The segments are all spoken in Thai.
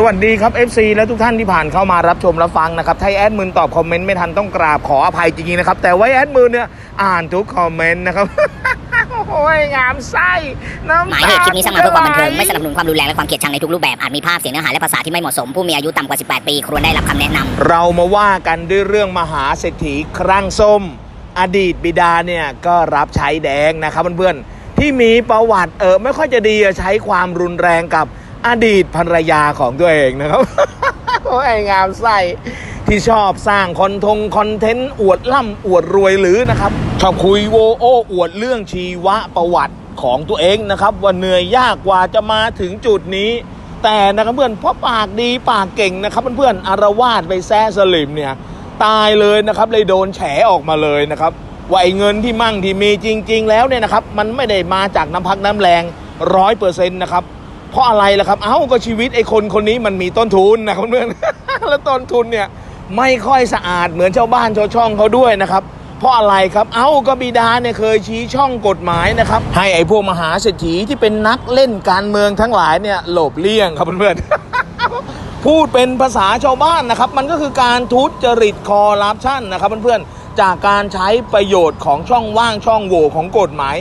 สวัสดีครับ FC และทุกท่านที่ผ่านเข้ามารับชมรับฟังนะครับถ้าแอดมืนตอบคอมเมนต์ไม่ทันต้องกราบขออภัยจริงๆนะครับ แต่ไว้แอดมืนเนี่ยอ่านทุกคอมเมนต์นะครับ โอ้ยงามไส้น้ำหมายเหตุคลิปนี้สร้างมาเพื่อความบันเทิงไม่สนับสนุนความรุนแรงและความเกลียดชังในทุกรูปแบบอาจมีภาพเสียงเนื้อหาและภาษาที่ไม่เหมาะสมผู้มีอายุต่ำกว่า 18 ปีควรได้รับคำแนะนำเรามาว่ากันด้วยเรื่องมหาเศรษฐีครั่งส้ม อดีตบิดาเนี่ยก็รับใช้แดงนะครับเพื่อนๆที่มีประวัติเออไม่ค่อยจะดีอะใช้ความรุนแรงกับ อดีตภรรยาของตัวเองนะครับโอ้งามไส้ที่ชอบสร้างคอนทงคอนเทนต์อวดล่ำอวดรวยหรือนะครับ ชอบคุยโวโอ้อวดเรื่องชีวประวัติของตัวเองนะครับ ว่าเหนื่อยยากกว่าจะมาถึงจุดนี้ แต่นะครับเพื่อนเพราะปากดีปากเก่งนะครับเพื่อนๆอารวาสไปแซ่สลิมเนี่ยตายเลยนะครับเลยโดนแฉออกมาเลยนะครับว่าไอ้เงินที่มั่งที่มีจริง ๆ แล้วเนี่ยนะครับ มันไม่ได้มาจากน้ำพักน้ำแรงร้อยเปอร์เซ็นต์นะครับ เพราะอะไรล่ะครับ เอ้าก็ชีวิตไอ้คนคนนี้มันมีต้นทุนนะครับเพื่อนแล้วต้นทุนเนี่ยไม่ค่อยสะอาดเหมือนชาวบ้านชาวช่องเขาด้วยนะครับ เพราะอะไรครับ เอ้าก็บิดาเนี่ยเคยชี้ช่องกฎหมายนะครับ ให้ไอ้พวกมหาเศรษฐีที่เป็นนักเล่นการเมืองทั้งหลายเนี่ยหลบเลี่ยงครับเพื่อนๆพูดเป็นภาษาชาวบ้านนะครับ มันก็คือการทุจริตคอร์รัปชันนะครับเพื่อนๆจากการใช้ประโยชน์ของช่องว่างช่องโหว่ของกฎหมาย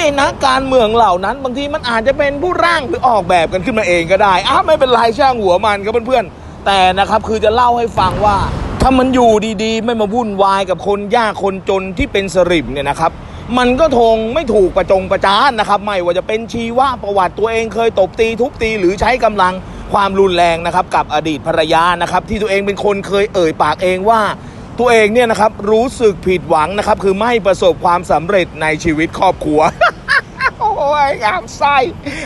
ที่นักการเมืองเหล่านั้น บางทีมันอาจจะเป็นผู้ร่างหรือออกแบบกันขึ้นมาเองก็ได้อ้าไม่เป็นไรช่างหัวมันครับเพื่อนๆแต่นะครับคือจะเล่าให้ฟังว่า ถ้ามันอยู่ดีๆ ไม่มาวุ่นวายกับคนยากคนจนที่เป็นสริมเนี่ยนะครับมันก็ทงไม่ถูกประจงประจานนะครับ ไม่ว่าจะเป็นชีวะประวัติตัวเองเคยตบตีทุบตีหรือใช้กำลังความรุนแรงนะครับ กับอดีตภรรยานะครับ ที่ตัวเองเป็นคนเคยเอ่ยปากเองว่า ตัวเองเนี่ยนะครับรู้สึกผิดหวังนะครับ คือไม่ประสบความสำเร็จในชีวิตครอบครัว โอ้ยงามไส้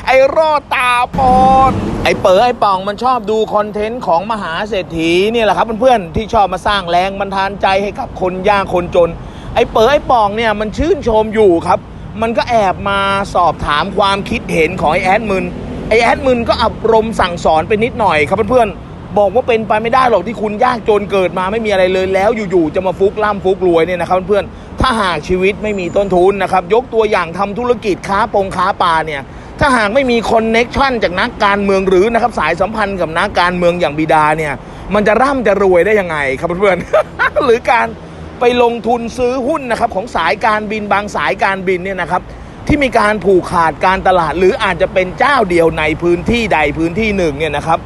ไอ้รอดตาปอนไอ้เป๋อไอ้ป่องมันชอบดูคอนเทนต์ของมหาเศรษฐีเนี่ยแหละครับเพื่อนๆที่ชอบมาสร้างแรงบันดาลใจให้กับคนยากคนจน ไอ้เป๋อไอ้ป่องเนี่ยมันชื่นชมอยู่ครับ มันก็แอบมาสอบถามความคิดเห็นของไอ้แอดมินไอ้แอดมินก็อบรมสั่งสอนไปนิดหน่อยครับเพื่อนๆ บอกว่าเป็นไปไม่ได้หรอกที่คุณยากจนเกิดมาไม่มีอะไรเลยแล้วอยู่ๆจะมาฟุกล่ำฟุกรวยเนี่ยนะครับเพื่อนๆถ้าหากชีวิตไม่มีต้นทุนนะครับยกตัวอย่างทำธุรกิจค้าปงค้าปลาเนี่ยถ้าหากไม่มีคอนเน็กชันจากนักการเมืองหรือนะครับสายสัมพันธ์กับนักการเมืองอย่างบิดาเนี่ยมันจะร่ำจะรวยได้ยังไงครับเพื่อนๆหรือการไปลงทุนซื้อหุ้นนะครับของสายการบินบางสายการบินเนี่ยนะครับที่มีการผูกขาดการตลาด หรืออาจจะเป็นเจ้าเดียวในพื้นที่ใดพื้นที่หนึ่งเนี่ยนะครับ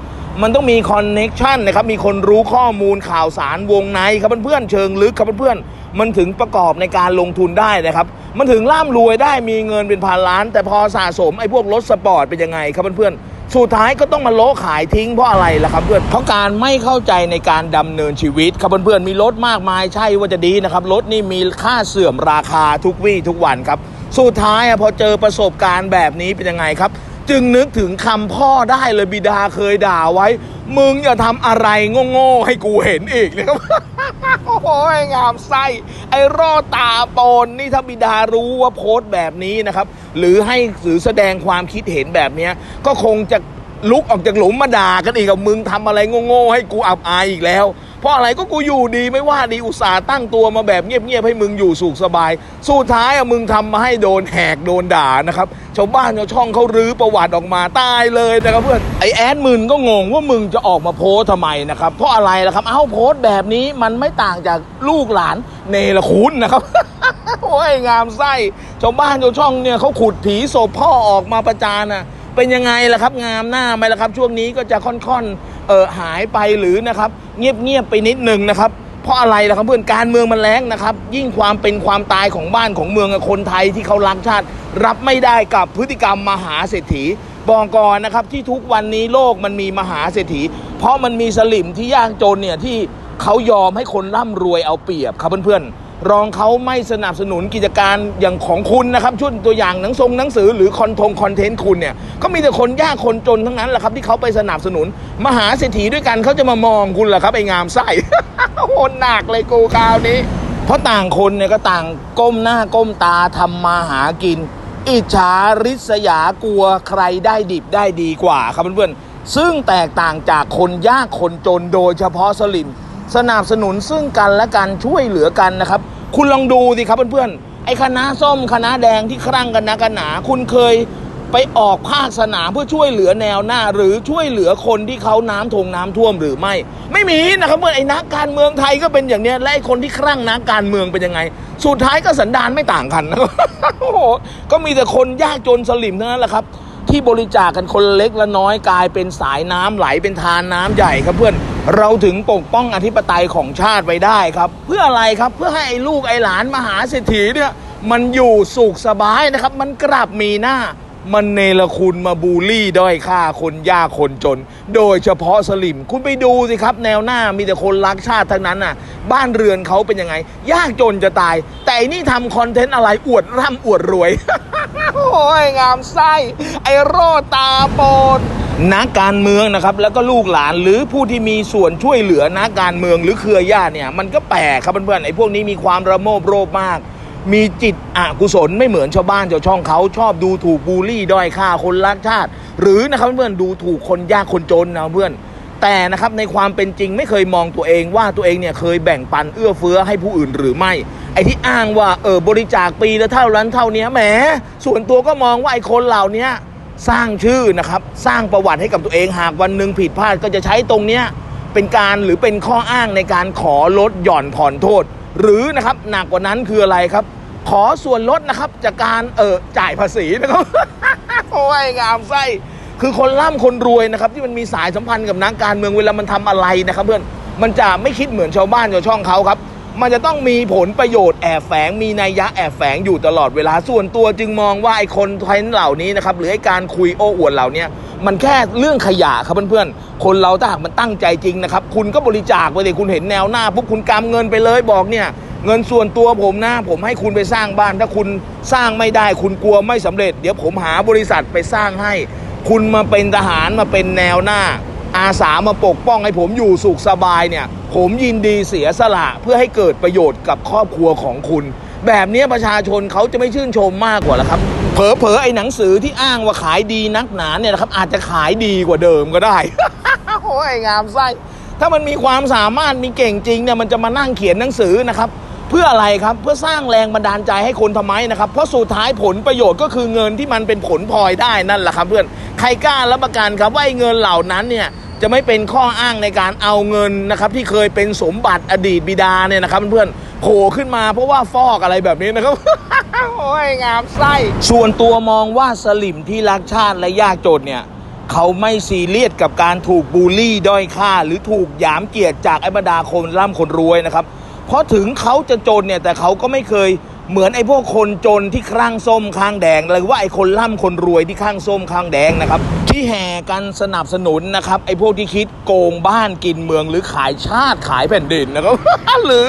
มันต้องมีคอนเน็กชันนะครับ มีคนรู้ข้อมูลข่าวสารวงในครับเพื่อนๆเชิงลึกครับเพื่อนๆมันถึงประกอบในการลงทุนได้นะครับ มันถึงร่ำรวยได้มีเงินเป็นพันล้าน แต่พอสะสมไอ้พวกรถสปอร์ตเป็นยังไงครับเพื่อนๆสุดท้ายก็ต้องมาโลขายทิ้งเพราะอะไรล่ะครับเพื่อนเพราะการไม่เข้าใจในการดำเนินชีวิตครับเพื่อนๆมีรถมากมายใช่ว่าจะดีนะครับรถนี่มีค่าเสื่อมราคาทุกวี่ทุกวันครับสุดท้ายอะพอเจอประสบการณ์แบบนี้เป็นยังไงครับ จึงนึกถึงคำพ่อได้เลยบิดาเคยด่าไว้ มึงอย่าทำอะไรโง่ๆให้กูเห็นอีกนะครับโอ้โหงามไส้ไอ้รอดตาปนนี่ถ้าบิดารู้ว่าโพสต์แบบนี้นะครับ หรือให้หรือแสดงความคิดเห็นแบบนี้ก็คงจะลุกออกจากหลุมมาด่ากันอีกกับมึงทำอะไรโง่ๆให้กูอับอายอีกแล้ว เพราะอะไรก็กูอยู่ดีไม่ว่าดีอุตส่าห์ตั้งตัวมาแบบเงียบๆให้มึงอยู่สุขสบาย สุดท้ายอะมึงทำมาให้โดนแหกโดนด่านะครับชาวบ้านชาวช่องเขารื้อประวัติออกมาตายเลยนะครับเพื่อนไอแอดมึนก็งงว่ามึงจะออกมาโพสต์ทำไมนะครับเพราะอะไรล่ะครับเอ้าโพสต์แบบนี้มันไม่ต่างจากลูกหลานเนรคุณนะครับโอ้ยงามไส้ชาวบ้านชาวช่องเนี่ยเขาขุดผีศพพ่อออกมาประจานนะ เป็นยังไงล่ะครับ งามหน้าไหมล่ะครับ ช่วงนี้ก็จะค่อนๆเออหายไปหรือนะครับเงียบๆไปนิดหนึ่งนะครับเพราะอะไรล่ะครับเพื่อนการเมืองมันแรงนะครับ ยิ่งความเป็นความตายของบ้านของเมืองคนไทยที่เขารักชาติ รับไม่ได้กับพฤติกรรมมหาเศรษฐีบอกก่อนนะครับที่ทุกวันนี้โลกมันมีมหาเศรษฐี เพราะมันมีสลิมที่ยากจนเนี่ยที่เขายอมให้คนร่ำรวยเอาเปรียบครับเพื่อนๆ รองเขาไม่สนับสนุนกิจการอย่างของคุณนะครับชุดตัวอย่างหนังทรงหนังสือหรือคอนทงคอนเทนต์คุณเนี่ยก็มีแต่คนยากคนจนทั้งนั้นแหละครับที่เขาไปสนับสนุน มหาเศรษฐีด้วยกันเขาจะมามองคุณเหรอครับไอ้งามไส้โหนหนักเลยกูคราวนี้ เพราะต่างคนเนี่ยก็ต่างก้มหน้าก้มตาทำมาหากิน อิจฉาริษยากลัวใครได้ดิบได้ดีกว่าครับเพื่อนๆซึ่งแตกต่างจากคนยากคนจนโดยเฉพาะสลิม สนับสนุนซึ่งกันและกันช่วยเหลือกันนะครับ คุณลองดูสิครับเพื่อนๆไอ้คณะส้มคณะแดงที่ครั่งกันนะกันหนา คุณเคยไปออกภาคสนามเพื่อช่วยเหลือแนวหน้า หรือช่วยเหลือคนที่เขาน้ำทงน้ำท่วมหรือไม่ ไม่มีนะครับเมื่อไอ้นักการเมืองไทยก็เป็นอย่างเนี้ยและไอ้คนที่ครั่งนักการเมืองเป็นยังไง สุดท้ายก็สันดานไม่ต่างกันนะโอ้โหก็มีแต่คนยากจนสลิมเท่านั้นแหละครับ ที่บริจาคกันคนเล็กและน้อยกลายเป็นสายน้ำไหลเป็นทานน้ำใหญ่ครับเพื่อนเราถึงปกป้องอธิปไตยของชาติไว้ได้ครับ เพื่ออะไรครับเพื่อให้ไอ้ลูกไอ้หลานมหาเศรษฐีเนี่ยมันอยู่สุขสบายนะครับ มันกลับมีหน้า มันเนรคุณมาบูลลี่ด้อยค่าคนยากคนจน โดยเฉพาะสลิม คุณไปดูสิครับ แนวหน้ามีแต่คนรักชาติทั้งนั้นน่ะ บ้านเรือนเขาเป็นยังไง ยากจนจะตาย แต่อันนี่ทำคอนเทนต์อะไรอวดร่ำอวดรวย โอ้ย งามไส้ ไอโรตาโปนนักการเมืองนะครับแล้วก็ลูกหลานหรือผู้ที่มีส่วนช่วยเหลือนักการเมืองหรือเครือญาติเนี่ยมันก็แปลกครับเพื่อนๆไอ้พวกนี้มีความระโมบโลภมาก มีจิตอกุศลไม่เหมือนชาวบ้านชาวช่องเขาชอบดูถูกบูลลี่ด้อยค่าคนรักชาติ หรือนะครับเพื่อนดูถูกคนยากคนจนนะเพื่อน แต่นะครับในความเป็นจริงไม่เคยมองตัวเองว่าตัวเองเนี่ยเคยแบ่งปันเอื้อเฟื้อให้ผู้อื่นหรือไม่ ไอ้ที่อ้างว่าเออบริจาคปีละเท่านั้นเท่านี้แหมส่วนตัวก็มองว่าไอ้คนเหล่านี้สร้างชื่อนะครับสร้างประวัติให้กับตัวเองหากวันหนึ่งผิดพลาดก็จะใช้ตรงเนี้ยเป็นการหรือเป็นข้ออ้างในการขอลดหย่อนผ่อนโทษ หรือนะครับหนักกว่านั้นคืออะไรครับ ขอส่วนลดนะครับจากการเออจ่ายภาษีนะครับโอ้ยงามไส้คือคนร่ำคนรวยนะครับ ที่มันมีสายสัมพันธ์กับนักการเมืองเวลามันทำอะไรนะครับ เพื่อนมันจะไม่คิดเหมือนชาวบ้านชาวช่องเขาครับมันจะต้องมีผลประโยชน์แอบแฝง มีนัยยะแอบแฝงอยู่ตลอดเวลาส่วนตัวจึงมองว่าไอ้คนเทรนเหล่านี้นะครับหรือไอ้การคุยโอ้อวดเหล่านี้ มันแค่เรื่องขยะครับเพื่อนๆ คนเราถ้าหากมันตั้งใจจริงนะครับ คุณก็บริจาคไปเลยคุณเห็นแนวหน้าปุ๊บคุณกำเงินไปเลยบอกเนี่ย เงินส่วนตัวผมนะ ผมให้คุณไปสร้างบ้าน ถ้าคุณสร้างไม่ได้คุณกลัวไม่สำเร็จ เดี๋ยวผมหาบริษัทไปสร้างให้ คุณมาเป็นทหารมาเป็นแนวหน้า อาสามาปกป้องให้ผมอยู่สุขสบายเนี่ย ผมยินดีเสียสละเพื่อให้เกิดประโยชน์กับครอบครัวของคุณ แบบนี้ประชาชนเขาจะไม่ชื่นชมมากกว่าแล้วครับ เผลอๆไอ้หนังสือที่อ้างว่าขายดีนักหนาเนี่ยนะครับอาจจะขายดีกว่าเดิมก็ได้ โอ้ยงามไส้ถ้ามันมีความสามารถมีเก่งจริงเนี่ยมันจะมานั่งเขียนหนังสือนะครับเพื่ออะไรครับเพื่อสร้างแรงบันดาลใจให้คนทำไมนะครับ เพราะสุดท้ายผลประโยชน์ก็คือเงินที่มันเป็นผลพลอยได้นั่นแหละครับ เพื่อนใครกล้ารับประกันครับว่าเงินเหล่านั้นเนี่ยจะไม่เป็นข้ออ้างในการเอาเงินนะครับที่เคยเป็นสมบัติอดีตบิดาเนี่ยนะครับเพื่อนโผล่ขึ้นมาเพราะว่าฟอกอะไรแบบนี้นะครับ โอ้ยงามไส้ ส่วนตัวมองว่าสลิมที่รักชาติและยากจนเนี่ย เขาไม่ซีเรียสกับการถูกบูลลี่ด้อยค่า หรือถูกหยามเกียรติจากไอ้บรรดาคนร่ำคนรวยนะครับ เพราะถึงเขาจะจนเนี่ยแต่เขาก็ไม่เคยเหมือนไอ้พวกคนจนที่ข้างส้มข้างแดงหรือว่าไอ้คนร่ำคนรวยที่ข้างส้มข้างแดงนะครับ ที่แห่กันสนับสนุนนะครับไอ้พวกที่คิดโกงบ้านกินเมืองหรือขายชาติขายแผ่นดินนะครับ หรือ